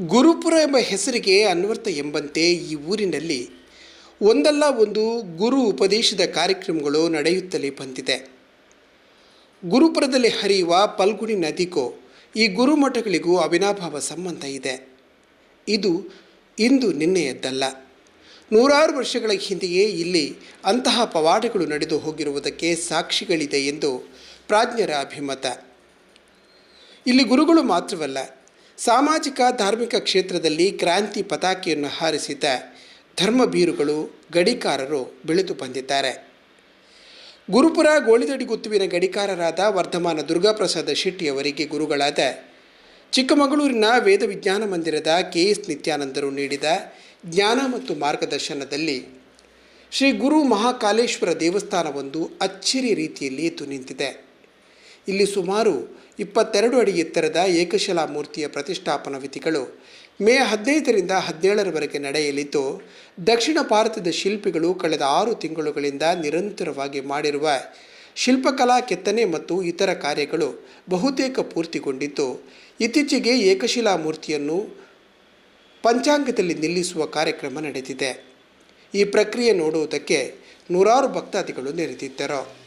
ಗುರುಪುರ ಎಂಬ ಹೆಸರಿಗೆ ಅನ್ವರ್ಥ ಎಂಬಂತೆ ಈ ಊರಿನಲ್ಲಿ ಒಂದಲ್ಲ ಒಂದು ಗುರು ಉಪದೇಶದ ಕಾರ್ಯಕ್ರಮಗಳು ನಡೆಯುತ್ತಲೇ ಬಂದಿದೆ. ಗುರುಪುರದಲ್ಲಿ ಹರಿಯುವ ಪಲ್ಗುಣಿ ನದಿಗೂ ಈ ಗುರುಮಠಗಳಿಗೂ ಅವಿನಾಭಾವ ಸಂಬಂಧ ಇದೆ. ಇದು ಇಂದು ನಿನ್ನೆಯದ್ದಲ್ಲ. ನೂರಾರು ವರ್ಷಗಳ ಹಿಂದೆಯೇ ಇಲ್ಲಿ ಅಂತಹ ಪವಾಡಗಳು ನಡೆದು ಹೋಗಿರುವುದಕ್ಕೆ ಸಾಕ್ಷಿಗಳಿದೆ ಎಂದು ಪ್ರಾಜ್ಞರ ಅಭಿಮತ. ಇಲ್ಲಿ ಗುರುಗಳು ಮಾತ್ರವಲ್ಲ ಸಾಮಾಜಿಕ, ಧಾರ್ಮಿಕ ಕ್ಷೇತ್ರದಲ್ಲಿ ಕ್ರಾಂತಿ ಪತಾಕೆಯನ್ನು ಹಾರಿಸಿದ ಧರ್ಮಬೀರುಗಳು ಗಡಿಕಾರರು ಬೆಳೆದು ಬಂದಿದ್ದಾರೆ. ಗುರುಪುರ ಗೋಳಿದಡಿಗುತ್ತುವಿನ ಗಡಿಕಾರರಾದ ವರ್ಧಮಾನ ದುರ್ಗಾಪ್ರಸಾದ ಶೆಟ್ಟಿಯವರಿಗೆ ಗುರುಗಳಾದ ಚಿಕ್ಕಮಗಳೂರಿನ ವೇದ ವಿಜ್ಞಾನ ಮಂದಿರದ ಕೆ ಎಸ್ ನಿತ್ಯಾನಂದರು ನೀಡಿದ ಜ್ಞಾನ ಮತ್ತು ಮಾರ್ಗದರ್ಶನದಲ್ಲಿ ಶ್ರೀ ಗುರು ಮಹಾಕಾಲೇಶ್ವರ ದೇವಸ್ಥಾನವೊಂದು ಅಚ್ಚರಿ ರೀತಿಯಲ್ಲಿ ಎದ್ದು ನಿಂತಿದೆ. ಇಲ್ಲಿ ಸುಮಾರು ಇಪ್ಪತ್ತೆರಡು ಅಡಿ ಎತ್ತರದ ಏಕಶಿಲಾ ಮೂರ್ತಿಯ ಪ್ರತಿಷ್ಠಾಪನಾ ವಿಧಿಗಳು ಮೇ ಹದಿನೈದರಿಂದ ಹದಿನೇಳರವರೆಗೆ ನಡೆಯಲಿದ್ದು, ದಕ್ಷಿಣ ಭಾರತದ ಶಿಲ್ಪಿಗಳು ಕಳೆದ ಆರು ತಿಂಗಳುಗಳಿಂದ ನಿರಂತರವಾಗಿ ಮಾಡಿರುವ ಶಿಲ್ಪಕಲಾ ಕೆತ್ತನೆ ಮತ್ತು ಇತರ ಕಾರ್ಯಗಳು ಬಹುತೇಕ ಪೂರ್ತಿಗೊಂಡಿದ್ದು, ಇತ್ತೀಚೆಗೆ ಏಕಶಿಲಾ ಮೂರ್ತಿಯನ್ನು ಪಂಚಾಂಗದಲ್ಲಿ ನಿಲ್ಲಿಸುವ ಕಾರ್ಯಕ್ರಮ ನಡೆದಿದೆ. ಈ ಪ್ರಕ್ರಿಯೆ ನೋಡುವುದಕ್ಕೆ ನೂರಾರು ಭಕ್ತಾದಿಗಳು ನೆರೆದಿದ್ದರು.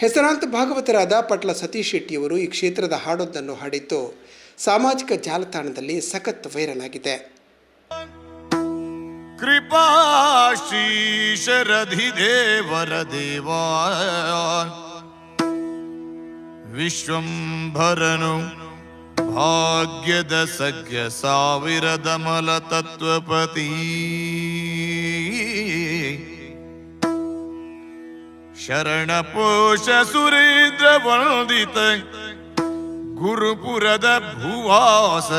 ಹೆಸರಾಂತ ಭಾಗವತರಾದ ಪಟ್ಲ ಸತೀಶ್ ಶೆಟ್ಟಿಯವರು ಈ ಕ್ಷೇತ್ರದ ಹಾಡೊಂದನ್ನು ಹಾಡಿದ್ದು ಸಾಮಾಜಿಕ ಜಾಲತಾಣದಲ್ಲಿ ಸಖತ್ ವೈರಲ್ ಆಗಿದೆ. ದೇವರ ವಿಶ್ವಂಭರನು ಭಾಗ್ಯದ ಸಖ್ಯ ಸಾವಿರದ ಮಲ ತತ್ವಪತಿ. ಶರಣ ಪೋಷ ಸುರೇಂದ್ರ ವಂದಿತ ಗುರುಪುರದ ಭುವಾಸ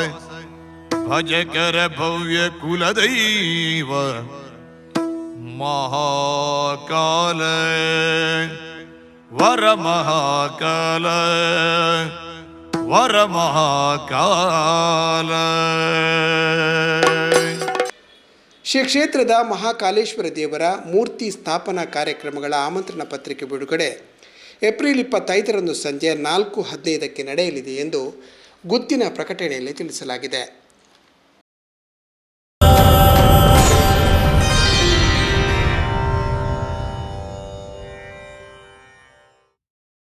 ಭಜಕರ ಭವ್ಯ ಕುಲದೈವ ಮಹಾಕಾಲ ವರ ಮಹಾಕಾಲ ವರ ಮಹಾಕಾಲ ಶ್ರೀ ಕ್ಷೇತ್ರದ ಮಹಾಕಾಲೇಶ್ವರ ದೇವರ ಮೂರ್ತಿ ಸ್ಥಾಪನಾ ಕಾರ್ಯಕ್ರಮಗಳ ಆಮಂತ್ರಣ ಪತ್ರಿಕೆ ಬಿಡುಗಡೆ. ಏಪ್ರಿಲ್ ಇಪ್ಪತ್ತೈದರಂದು ಸಂಜೆ ನಾಲ್ಕು ಹದಿನೈದಕ್ಕೆ ನಡೆಯಲಿದೆ ಎಂದು ಗುತ್ತಿನ ಪ್ರಕಟಣೆಯಲ್ಲಿ ತಿಳಿಸಲಾಗಿದೆ.